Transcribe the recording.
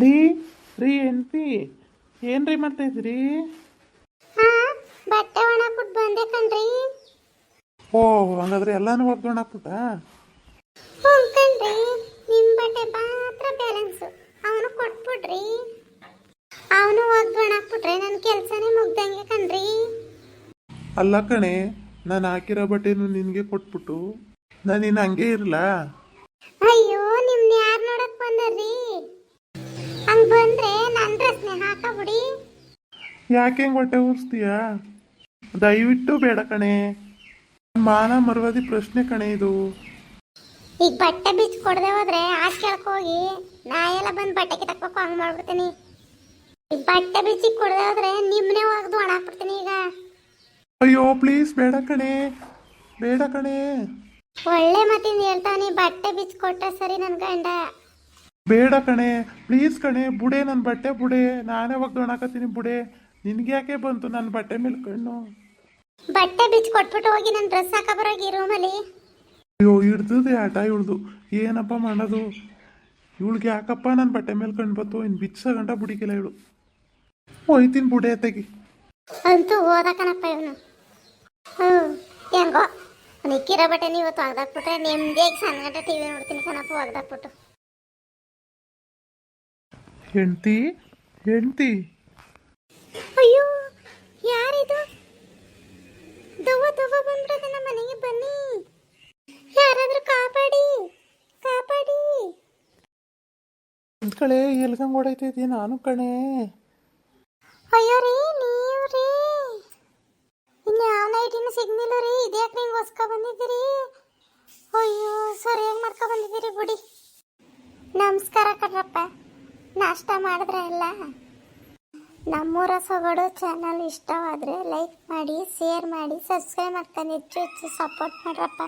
ರೀ ರೀ ಪಿ ಏನ್ರಿ ಮಾಡ್ತಾ ಇದ್ರಿ ಹಾ ಬಟ್ಟೆ ಒಣಗ್ಬಿಟ್ಟು ಬಂದೆ ಕಣ್ರಿ. ಓ ಹಂಗಾದ್ರೆ ಎಲ್ಲಾನು ಒಗ್ದು ಹ್ಞೂ ಕಣ್ರಿ ನಿಮ್ಮ ಬಟ್ಟೆ ಮಾತ್ರ ಬ್ಯಾಲೆನ್ಸ್. ಅವನು ಕೊಟ್ಬಿಡ್ರಿ ಅವನು ಒಗ್ದು ನನ್ನ ಕೆಲಸನೇ ಮುಗ್ದಂಗೆ ಕಣ್ರಿ. ಅಲ್ಲ ಕಣೆ ನಾನು ಹಾಕಿರೋ ಬಟ್ಟೆನು ನಿನಗೆ ಕೊಟ್ಬಿಟ್ಟು ನಾನು ಇನ್ನು ಹಂಗೆ ಇರಲ್ಲ ನನ್ನ ಬಿಡಿ ಯಾಕೆ ಹೊಟ್ಟೆ ಉರಿಸ್ತೀಯ? ದಯವಿಟ್ಟು ಬೇಡ ಕಣೆ. ಮಾನ ಮರವಾದಿ ಪ್ರಶ್ನೆ ಕಣೆ ಇದು. ಈಗ ಬಟ್ಟೆ ಬಿಚ್ಚಿ ಕೊಡದೆ ಹೋದ್ರೆ ಆಚೆ ಕೆಳಕ್ ಹೋಗಿ ಎಲ್ಲ ಬಂದು ಬಟ್ಟೆ ಕಿತ್ತಕ್ಬೇಕು ಹಂಗ್ ಮಾಡ್ಬಿಡ್ತೀನಿ. ಈಗ ಬಟ್ಟೆ ಬಿಚ್ಚಿ ಕೊಡದೆ ಹೋದ್ರೆ ನಿಮ್ಮನೆ ಒಗ್ದು ಒಣ ಹಾಕ್ಬಿಡ್ತೀನಿ ಈಗ. ಅಯ್ಯೋ ಪ್ಲೀಸ್ ಬೇಡ ಕಣೆ. ಬೇಡ ಕಣೆ. ಒಳ್ಳೆ ಮತ್ತಿಂದ ಹೇಳ್ತಾನೆ ಬಟ್ಟೆ ಬಿಚ್ಚಿ ಕೊಟ್ಟ ಸರಿ ನನ್ ಗಂಡ. ಬೇಡ ಕಣೆ ಪ್ಲೀಸ್ ಕಣೆ ಬುಡೆ ನನ್ನ ಬಟ್ಟೆ ಬುಡೆ. ನಾನೇ ಒಗ್ದೊಣಾಕತ್ತೀನಿ ಬುಡೆ. ನಿನ್ಗೆ ಯಾಕೆ ಬಂತು ನನ್ನ ಬಟ್ಟೆ ಮೇಲೆ ಕಣ್ಣು? ಬಟ್ಟೆ ಬಿಚ್ಚಿ ಕೊಟ್ಬಿಟ್ಟು ಹೋಗಿ ನನ್ನ ಡ್ರೆಸ್ ಹಾಕ ಬರೋಗಿ ರೂಮಲ್ಲಿ ಅಯ್ಯೋ ಹಿಡ್ದದೆ ಆಟ ಇವಳ್ದು. ಏನಪ್ಪ ಮಾಡೋದು? ಇವಳಿಗೆ ಯಾಕಪ್ಪ ನನ್ನ ಬಟ್ಟೆ ಮೇಲೆ ಕಣ್ಣು ಬತ್ತು ಇನ್ನು ಬಿಚ್ಚ ಗಂಟ ಬುಡಿಕಿಲ್ಲ ಇವಳು. ಹೋಯ್ತೀನಿ ಬುಡೆ ತೆಗಿ ಅಂತೂ ಹೋದ ಕಣಪ್ಪ ಇವನು. ಹ್ಞೂ ಹೆಂಗೋ? ನಿಕ್ಕಿರೋ ಬಟ್ಟೆ ನೀವು ಇವತ್ತು ನಿಮ್ದೇ ಸಣ್ಣ ಗಂಟೆ ಟಿ ವಿ ನೋಡ್ತೀನಿ ಕಣಪ್ಪ ಒಗ್ದಾಕ್ಬಿಟ್ಟು. ಹೆಂಡ್ತಿ ಹೆಂಡ್ತಿ. ಅಯ್ಯೋ ಯಾರಿದು? ದವ್ವ ದವ್ವ ಬಂದ್ಬಿಡೋದು ನಮ್ಮ ಮನೆಗೆ ಬನ್ನಿ. ಯಾರಾದ್ರೂ ಕಾಪಾಡಿ ಕಾಪಾಡಿ. ಕಳೆ ಎಲ್ಗಂಗ್ ಓಡೈತೈತಿ ನಾನು ಕಣೆ? ಅಯ್ಯೋ ರೀ ನೀವು ರೀ. ಇನ್ನು ಯಾವ ನೈಟಿನೂ ಸಿಗ್ನಿಲ್ಲ ರೀ. ಇದ್ಯಾಕೆ ನೀವು ಹೊಸ್ಕ ಬಂದಿದ್ದೀರಿ? ಅಯ್ಯೋ ಸರಿಯಾಗಿ ಮಾಡ್ಕೊ ಬಂದಿದ್ದೀರಿ ಬಿಡಿ. ನಮಸ್ಕಾರ ಕಣ್ರಪ್ಪ ನಾಷ್ಟ ಮಾಡಿದ್ರೆ ಎಲ್ಲ ನಮ್ಮೂರ ಸೊಗಡು ಚಾನಲ್ ಇಷ್ಟವಾದರೆ ಲೈಕ್ ಮಾಡಿ ಶೇರ್ ಮಾಡಿ ಸಬ್ಸ್ಕ್ರೈಬ್ ಮಾಡ್ಕೊಂಡು ಹೆಚ್ಚು ಹೆಚ್ಚು ಸಪೋರ್ಟ್ ಮಾಡ್ರಪ್ಪ.